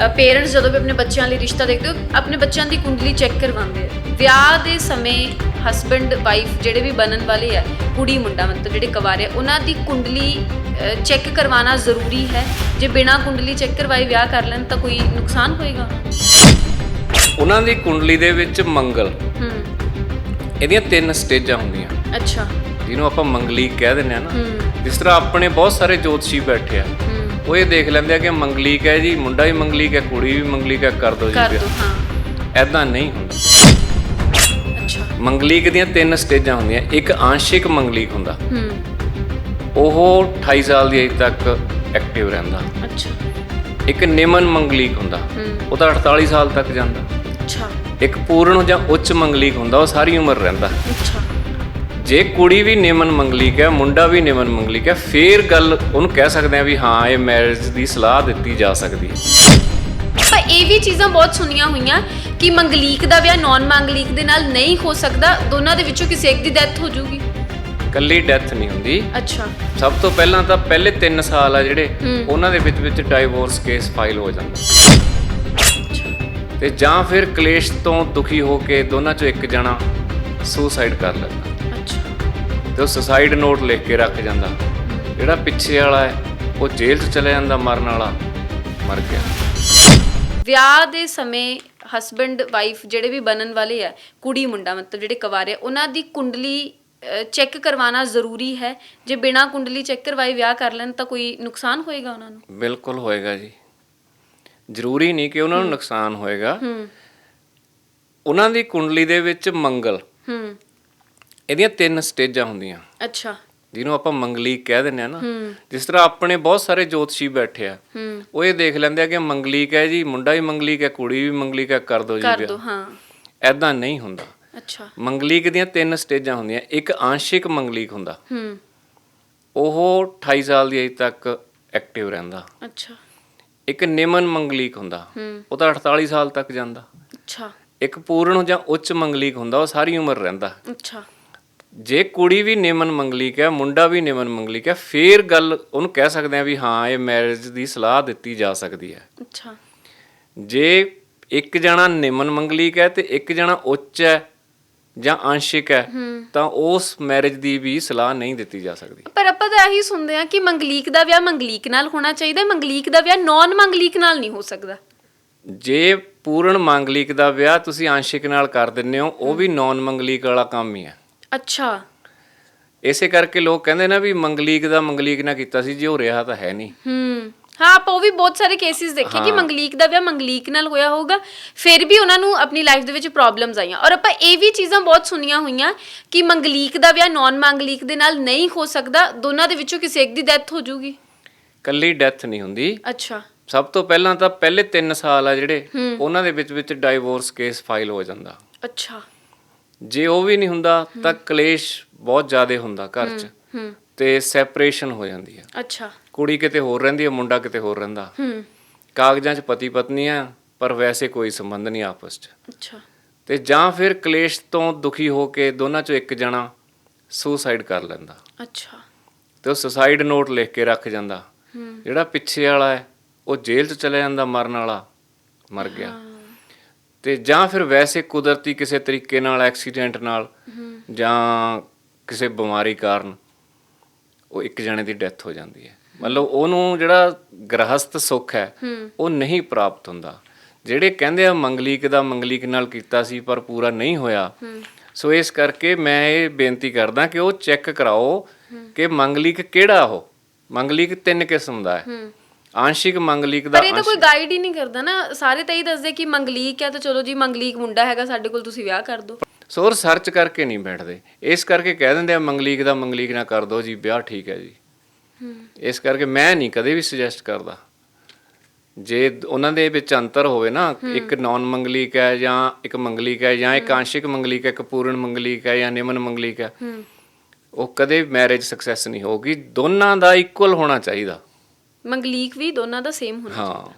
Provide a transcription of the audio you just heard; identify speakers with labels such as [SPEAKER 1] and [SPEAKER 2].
[SPEAKER 1] Parents ਜਦੋਂ ਵੀ ਆਪਣੇ ਬੱਚਿਆਂ ਲਈ ਰਿਸ਼ਤਾ ਦੇਖਦੇ ਹੋ ਆਪਣੇ ਬੱਚਿਆਂ ਦੀ ਕੁੰਡਲੀ ਚੈੱਕ ਕਰਵਾਉਂਦੇ ਆ। ਵਿਆਹ ਦੇ ਸਮੇਂ ਹਸਬੰਡ ਵਾਈਫ ਜਿਹੜੇ ਵੀ ਬਣਨ ਵਾਲੇ ਆ ਕੁੜੀ ਮੁੰਡਾ ਮਤਲਬ ਜਿਹੜੇ ਕਵਾਰੇ ਉਹਨਾਂ ਦੀ ਕੁੰਡਲੀ ਚੈੱਕ ਕਰਵਾਉਣਾ ਜ਼ਰੂਰੀ ਹੈ। ਜੇ ਬਿਨਾਂ ਕੁੰਡਲੀ ਚੈੱਕ ਕਰਵਾਏ ਵਿਆਹ ਕਰ ਲੈਣ ਤਾਂ ਕੋਈ ਨੁਕਸਾਨ ਹੋਏਗਾ?
[SPEAKER 2] ਉਹਨਾਂ ਦੀ ਕੁੰਡਲੀ ਦੇ ਵਿੱਚ ਮੰਗਲ।
[SPEAKER 1] ਹੂੰ।
[SPEAKER 2] ਇਹਦੀਆਂ ਤਿੰਨ ਸਟੇਜਾਂ ਹੁੰਦੀਆਂ।
[SPEAKER 1] ਅੱਛਾ।
[SPEAKER 2] ਜਿਹਨੂੰ ਆਪਾਂ ਮੰਗਲੀਕ ਕਹਿ ਦਿੰਦੇ ਆ ਨਾ। ਜਿਸ ਤਰ੍ਹਾਂ ਆਪਣੇ ਬਹੁਤ ਸਾਰੇ ਜੋਤਸ਼ੀ ਬੈਠੇ ਆ।
[SPEAKER 1] ਹੂੰ।
[SPEAKER 2] ਉਹ ਇਹ ਦੇਖ ਲੈਂਦੇ ਆ ਕਿ ਮੰਗਲੀਕ ਹੈ ਜੀ ਮੁੰਡਾ ਵੀ ਮੰਗਲੀਕ ਹੈ ਕੁੜੀ ਵੀ ਮੰਗਲੀਕ ਹੈ ਕਰ ਦੋ ਜੀ
[SPEAKER 1] ਕਰ ਦੋ ਹਾਂ।
[SPEAKER 2] ਐਦਾਂ ਨਹੀਂ ਹੁੰਦਾ।
[SPEAKER 1] ਅੱਛਾ।
[SPEAKER 2] ਮੰਗਲੀਕ ਦੀਆਂ ਤਿੰਨ ਸਟੇਜਾਂ ਹੁੰਦੀਆਂ। ਇੱਕ ਆਂਸ਼ਿਕ ਮੰਗਲੀਕ ਹੁੰਦਾ।
[SPEAKER 1] ਹੂੰ।
[SPEAKER 2] ਉਹ 28 ਸਾਲ ਦੀ ਏਜ ਤੱਕ ਐਕਟਿਵ ਰਹਿੰਦਾ।
[SPEAKER 1] ਅੱਛਾ।
[SPEAKER 2] ਇੱਕ ਨਿਮਨ ਮੰਗਲੀਕ ਹੁੰਦਾ। ਉਹ ਤਾਂ 48 ਸਾਲ ਤੱਕ ਜਾਂਦਾ।
[SPEAKER 1] ਅੱਛਾ।
[SPEAKER 2] ਇੱਕ ਪੂਰਨ ਜਾਂ ਉੱਚ ਮੰਗਲੀਕ ਹੁੰਦਾ। ਉਹ ਸਾਰੀ ਉਮਰ ਰਹਿੰਦਾ।
[SPEAKER 1] ਅੱਛਾ।
[SPEAKER 2] ਜੇ ਕੁੜੀ ਵੀ ਨਿਮਨ ਮੰਗਲੀਕ ਹੈ ਮੁੰਡਾ ਵੀ ਨਿਮਨ ਮੰਗਲੀਕ ਹੈ ਫੇਰ ਗੱਲ ਉਹਨੂੰ ਕਹਿ ਸਕਦੇ ਆ ਵੀ ਹਾਂ ਇਹ ਮੈਰਿਜ ਦੀ ਸਲਾਹ ਦਿੱਤੀ ਜਾ ਸਕਦੀ ਹੈ।
[SPEAKER 1] ਪਰ ਇਹ ਵੀ ਚੀਜ਼ਾਂ ਬਹੁਤ ਸੁਣੀਆਂ ਹੋਈਆਂ ਕਿ ਮੰਗਲੀਕ ਦਾ ਵਿਆਹ ਨਾਨ ਮੰਗਲੀਕ ਦੇ ਨਾਲ ਨਹੀਂ ਹੋ ਸਕਦਾ ਦੋਨਾਂ ਦੇ ਵਿੱਚੋਂ ਕਿਸੇ ਇੱਕ ਦੀ ਡੈਥ ਹੋ ਜਾਊਗੀ।
[SPEAKER 2] ਕੱਲੀ ਡੈਥ ਨਹੀਂ ਹੁੰਦੀ।
[SPEAKER 1] ਅੱਛਾ।
[SPEAKER 2] ਸਭ ਤੋਂ ਪਹਿਲਾਂ ਤਾਂ ਪਹਿਲੇ 3 ਸਾਲ ਆ ਜਿਹੜੇ। ਉਹਨਾਂ ਦੇ ਵਿੱਚ ਵਿੱਚ ਡਾਈਵੋਰਸ ਕੇਸ ਫਾਈਲ ਹੋ ਜਾਂਦਾ। ਤੇ ਜਾਂ ਫਿਰ ਕਲੇਸ਼ ਤੋਂ ਦੁਖੀ ਹੋ ਕੇ ਦੋਨਾਂ ਚੋਂ ਇੱਕ ਜਣਾ ਸੁਸਾਈਡ ਕਰ ਲੈਂਦਾ। ਤੇ ਉਹ ਸੁਸਾਈਡ ਨੋਟ ਲਿਖ ਕੇ ਰੱਖ ਜਾਂਦਾ। ਜਿਹੜਾ ਪਿੱਛੇ ਵਾਲਾ ਹੈ ਉਹ ਜੇਲ੍ਹ 'ਚ ਚਲੇ ਜਾਂਦਾ ਮਰਨ ਵਾਲਾ। ਮਰ ਗਿਆ।
[SPEAKER 1] ਵਿਆਹ ਦੇ ਸਮੇਂ ਹਸਬੰਡ ਵਾਈਫ ਜਿਹੜੇ ਵੀ ਬਣਨ ਵਾਲੇ ਆ ਕੁੜੀ ਮੁੰਡਾ ਮਤਲਬ ਜਿਹੜੇ ਕਵਾਰੇ ਆ, ਉਹਨਾਂ ਦੀ ਕੁੰਡਲੀ ਚੈੱਕ ਕਰਵਾਉਣਾ ਜ਼ਰੂਰੀ ਹੈ। ਜੇ ਬਿਨਾਂ ਕੁੰਡਲੀ ਚੈੱਕ ਕਰਵਾਏ ਵਿਆਹ ਕਰ ਲੈਣ ਤਾਂ ਕੋਈ ਨੁਕਸਾਨ ਹੋਏਗਾ ਉਹਨਾਂ ਨੂੰ?
[SPEAKER 2] ਬਿਲਕੁਲ ਹੋਏਗਾ ਜੀ। ਜ਼ਰੂਰੀ ਨਹੀਂ ਕਿ ਉਹਨਾਂ ਨੂੰ ਨੁਕਸਾਨ ਹੋਏਗਾ।
[SPEAKER 1] ਹੂੰ।
[SPEAKER 2] ਉਹਨਾਂ ਦੀ ਕੁੰਡਲੀ ਦੇ ਵਿੱਚ ਮੰਗਲ।
[SPEAKER 1] ਹੂੰ।
[SPEAKER 2] ਇਹਦੀਆਂ ਤਿੰਨ ਸਟੇਜਾਂ ਹੁੰਦੀਆਂ।
[SPEAKER 1] ਅੱਛਾ।
[SPEAKER 2] ਜਿਹਨੂੰ ਆਪਾਂ ਮੰਗਲੀਕ ਕਹਿ ਦਿੰਦੇ ਆ ਨਾ। ਜਿਸ ਤਰ੍ਹਾਂ ਆਪਣੇ ਬਹੁਤ ਸਾਰੇ ਜੋਤਸ਼ੀ ਬੈਠੇ ਆ। ਉਹ ਇਹ ਦੇਖ ਲੈਂਦੇ ਆ ਕਿ ਮੰਗਲੀਕ ਹੈ ਜੀ ਮੁੰਡਾ ਵੀ ਮੰਗਲੀਕ ਹੈ ਕੁੜੀ ਵੀ ਮੰਗਲੀਕ ਹੈ ਕਰ ਦੋ ਜੀ
[SPEAKER 1] ਕਰ ਦੋ ਹਾਂ।
[SPEAKER 2] ਐਦਾਂ ਨਹੀਂ ਹੁੰਦਾ।
[SPEAKER 1] ਅੱਛਾ।
[SPEAKER 2] ਮੰਗਲੀਕ ਦੀਆਂ ਤਿੰਨ ਸਟੇਜਾਂ ਹੁੰਦੀਆਂ। ਇੱਕ ਆਂਸ਼ਿਕ ਮੰਗਲੀਕ ਹੁੰਦਾ।
[SPEAKER 1] ਹੂੰ।
[SPEAKER 2] ਉਹ 28 ਸਾਲ ਦੀ ਏਜ ਤੱਕ ਐਕਟਿਵ ਰਹਿੰਦਾ।
[SPEAKER 1] ਅੱਛਾ।
[SPEAKER 2] ਇੱਕ ਨਿਮਨ ਮੰਗਲੀਕ ਹੁੰਦਾ।
[SPEAKER 1] ਹੂੰ।
[SPEAKER 2] ਉਹ ਤਾਂ 48 ਸਾਲ ਤੱਕ ਜਾਂਦਾ।
[SPEAKER 1] ਅੱਛਾ।
[SPEAKER 2] ਇੱਕ ਪੂਰਨ ਜਾਂ ਉੱਚ ਮੰਗਲੀਕ ਹੁੰਦਾ ਉਹ ਸਾਰੀ ਉਮਰ ਰਹਿੰਦਾ।
[SPEAKER 1] ਅੱਛਾ।
[SPEAKER 2] ਜੇ ਕੁੜੀ ਵੀ ਨਿਮਨ ਮੰਗਲੀਕ ਹੈ ਮੁੰਡਾ ਵੀ ਨਿਮਨ ਮੰਗਲੀਕ ਹੈ ਫੇਰ ਗੱਲ ਉਹਨੂੰ ਕਹਿ ਸਕਦੇ ਆ ਵੀ ਹਾਂ ਇਹ ਮੈਰਿਜ ਦੀ ਸਲਾਹ ਦਿੱਤੀ ਜਾ ਸਕਦੀ ਹੈ।
[SPEAKER 1] ਅੱਛਾ।
[SPEAKER 2] ਜੇ ਇੱਕ ਜਣਾ ਨਿਮਨ ਮੰਗਲੀਕ ਹੈ ਤੇ ਇੱਕ ਜਣਾ ਉੱਚ ਹੈ ਜਾਂ ਆਂਸ਼ਿਕ ਹੈ ਤਾਂ ਉਸ ਮੈਰਿਜ ਦੀ ਵੀ ਸਲਾਹ ਨਹੀਂ ਦਿੱਤੀ ਜਾ ਸਕਦੀ।
[SPEAKER 1] ਪਰ ਆਪਾਂ ਤਾਂ ਇਹੀ ਸੁਣਦੇ ਆ ਕਿ ਮੰਗਲੀਕ ਦਾ ਵਿਆਹ ਮੰਗਲੀਕ ਨਾਲ ਹੋਣਾ ਚਾਹੀਦਾ ਹੈ, ਮੰਗਲੀਕ ਦਾ ਵਿਆਹ ਨਾਨ ਮੰਗਲੀਕ ਨਾਲ ਨਹੀਂ ਹੋ ਸਕਦਾ।
[SPEAKER 2] ਜੇ ਪੂਰਨ ਮੰਗਲੀਕ ਦਾ ਵਿਆਹ ਤੁਸੀਂ ਆਂਸ਼ਿਕ ਨਾਲ ਕਰ ਦਿੰਦੇ ਹੋ ਉਹ ਵੀ ਨੌਨ ਮੰਗਲੀਕ ਵਾਲਾ ਕੰਮ ਹੀ ਹੈ।
[SPEAKER 1] ਅੱਛਾ।
[SPEAKER 2] ਇਸੇ ਕਰਕੇ ਲੋਕ ਕਹਿੰਦੇ ਨਾ ਵੀ ਮੰਗਲੀਕ ਦਾ ਮੰਗਲੀਕ ਨਾਲ ਕੀਤਾ ਸੀ ਜੇ ਉਹ ਰਿਹਾ ਤਾਂ ਹੈ ਨਹੀਂ।
[SPEAKER 1] ਹੂੰ। ਹਾਂ ਆਪਾਂ ਉਹ ਵੀ ਬਹੁਤ ਸਾਰੇ ਕੇਸਿਸ ਦੇਖੇ ਕਿ ਮੰਗਲੀਕ ਦਾ ਵਿਆਹ ਮੰਗਲੀਕ ਨਾਲ ਹੋਇਆ ਹੋਊਗਾ ਫਿਰ ਵੀ ਉਹਨਾਂ ਨੂੰ ਆਪਣੀ ਲਾਈਫ ਦੇ ਵਿੱਚ ਪ੍ਰੋਬਲਮਸ ਆਈਆਂ। ਔਰ ਆਪਾਂ ਇਹ ਵੀ ਚੀਜ਼ਾਂ ਬਹੁਤ ਸੁਣੀਆਂ ਹੋਈਆਂ ਕਿ ਮੰਗਲੀਕ ਦਾ ਵਿਆਹ ਨਾਨ ਮੰਗਲੀਕ ਦੇ ਨਾਲ ਨਹੀਂ ਹੋ ਸਕਦਾ ਦੋਨਾਂ ਦੇ ਵਿੱਚੋਂ ਕਿਸੇ ਇੱਕ ਦੀ ਡੈਥ ਹੋ ਜਾਊਗੀ।
[SPEAKER 2] ਕੱਲੀ ਡੈਥ ਨਹੀਂ ਹੁੰਦੀ।
[SPEAKER 1] ਅੱਛਾ।
[SPEAKER 2] ਸਭ ਤੋਂ ਪਹਿਲਾਂ ਤਾਂ ਪਹਿਲੇ 3 ਸਾਲ ਆ ਜਿਹੜੇ ਉਹਨਾਂ ਦੇ ਵਿੱਚ ਵਿੱਚ ਡਾਈਵੋਰਸ ਕੇਸ ਫਾਈਲ ਹੋ ਜਾਂਦਾ।
[SPEAKER 1] ਅੱਛਾ।
[SPEAKER 2] ਜੇ ਉਹ ਵੀ ਨਹੀਂ ਹੁੰਦਾ ਤਾਂ ਕਲੇਸ਼ ਬਹੁਤ ਜ਼ਿਆਦਾ ਹੁੰਦਾ ਘਰ 'ਚ।
[SPEAKER 1] ਹੂੰ।
[SPEAKER 2] ਤੇ ਸੈਪਰੇਸ਼ਨ ਹੋ ਜਾਂਦੀ ਹੈ
[SPEAKER 1] ਅੱਛਾ।
[SPEAKER 2] ਕੁੜੀ ਕਿਤੇ ਹੋਰ ਰਹਿੰਦੀ ਹੈ ਮੁੰਡਾ ਕਿਤੇ ਹੋਰ ਰਹਿੰਦਾ।
[SPEAKER 1] ਹੂੰ।
[SPEAKER 2] ਕਾਗਜ਼ਾਂ 'ਚ ਪਤੀ ਪਤਨੀ ਆ ਪਰ ਵੈਸੇ ਕੋਈ ਸੰਬੰਧ ਨਹੀਂ ਆਪਸ 'ਚ।
[SPEAKER 1] ਅੱਛਾ।
[SPEAKER 2] ਤੇ ਜਾਂ ਫਿਰ ਕਲੇਸ਼ ਤੋਂ ਦੁਖੀ ਹੋ ਕੇ ਦੋਨਾਂ 'ਚੋਂ ਇੱਕ ਜਣਾ ਸੁਸਾਈਡ ਕਰ ਲੈਂਦਾ।
[SPEAKER 1] ਅੱਛਾ।
[SPEAKER 2] ਤੇ ਉਹ ਸੁਸਾਈਡ ਨੋਟ ਲਿਖ ਕੇ ਰੱਖ ਜਾਂਦਾ।
[SPEAKER 1] ਹੂੰ।
[SPEAKER 2] ਜਿਹੜਾ ਪਿੱਛੇ ਵਾਲਾ ਹੈ ਉਹ ਜੇਲ੍ਹ 'ਚ ਚਲੇ ਜਾਂਦਾ ਮਰਨ ਵਾਲਾ। ਮਰ ਗਿਆ। ਤੇ ਜਾਂ ਫਿਰ ਵੈਸੇ ਕੁਦਰਤੀ ਕਿਸੇ ਤਰੀਕੇ ਨਾਲ ਐਕਸੀਡੈਂਟ ਨਾਲ ਜਾਂ ਕਿਸੇ ਬਿਮਾਰੀ ਕਾਰਨ ਉਹ ਇੱਕ ਜਣੇ ਦੀ ਡੈਥ ਹੋ ਜਾਂਦੀ ਹੈ। ਮਤਲਬ ਉਹਨੂੰ ਜਿਹੜਾ ਗ੍ਰਹਸਥ ਸੁੱਖ ਹੈ ਉਹ ਨਹੀਂ ਪ੍ਰਾਪਤ ਹੁੰਦਾ। ਜਿਹੜੇ ਕਹਿੰਦੇ ਆ ਮੰਗਲੀਕ ਦਾ ਮੰਗਲੀਕ ਨਾਲ ਕੀਤਾ ਸੀ ਪਰ ਪੂਰਾ ਨਹੀਂ ਹੋਇਆ ਸੋ ਇਸ ਕਰਕੇ ਮੈਂ ਇਹ ਬੇਨਤੀ ਕਰਦਾ ਕਿ ਉਹ ਚੈੱਕ ਕਰਾਓ ਕਿ ਮੰਗਲੀਕ ਕਿਹੜਾ ਉਹ? ਮੰਗਲੀਕ ਤਿੰਨ ਕਿਸਮ ਦਾ ਹੈ। ਆਂਸ਼ਿਕ ਮੰਗਲੀਕ ਦਾ
[SPEAKER 1] ਪਰ ਇਹ ਤਾਂ ਕੋਈ ਗਾਈਡ ਹੀ ਨਹੀਂ ਕਰਦਾ ਨਾ। ਸਾਰੇ ਤਾਂ ਹੀ ਦੱਸਦੇ ਕਿ ਮੰਗਲੀਕ ਹੈ ਤਾਂ ਚਲੋ ਜੀ ਮੰਗਲੀਕ ਮੁੰਡਾ ਹੈਗਾ ਸਾਡੇ ਕੋਲ ਤੁਸੀਂ ਵਿਆਹ ਕਰ ਦਿਓ।
[SPEAKER 2] ਸੋ ਰਿਸਰਚ ਕਰਕੇ ਨਹੀਂ ਬੈਠਦੇ। ਇਸ ਕਰਕੇ ਕਹਿ ਦਿੰਦੇ ਆ ਮੰਗਲੀਕ ਦਾ ਮੰਗਲੀਕ ਨਾ ਕਰ ਦੋ ਜੀ ਵਿਆਹ ਠੀਕ ਹੈ ਜੀ। ਇਸ ਕਰਕੇ ਮੈਂ ਨਹੀਂ ਕਦੇ ਵੀ ਸੁਜੈਸਟ ਕਰਦਾ। ਜੇ ਉਹਨਾਂ ਦੇ ਵਿੱਚ ਅੰਤਰ ਹੋਵੇ ਨਾ ਇੱਕ ਨਾਨ ਮੰਗਲੀਕ ਹੈ ਜਾਂ ਇੱਕ ਮੰਗਲੀਕ ਹੈ ਜਾਂ ਇੱਕ ਆਂਸ਼ਿਕ ਮੰਗਲੀਕ ਹੈ ਇੱਕ ਪੂਰਨ ਮੰਗਲੀਕ ਹੈ ਜਾਂ ਨਿਮਨ ਮੰਗਲੀਕ ਹੈ ਉਹ ਕਦੇ ਮੈਰਿਜ ਸਕਸੈਸ ਨਹੀਂ ਹੋਊਗੀ। ਦੋਨਾਂ ਦਾ ਇਕੁਅਲ ਹੋਣਾ ਚਾਹੀਦਾ।
[SPEAKER 1] ਮੰਗਲੀਕ ਵੀ ਦੋਨਾਂ ਦਾ ਸੇਮ ਹੋਣਾ
[SPEAKER 2] ਹਾਂ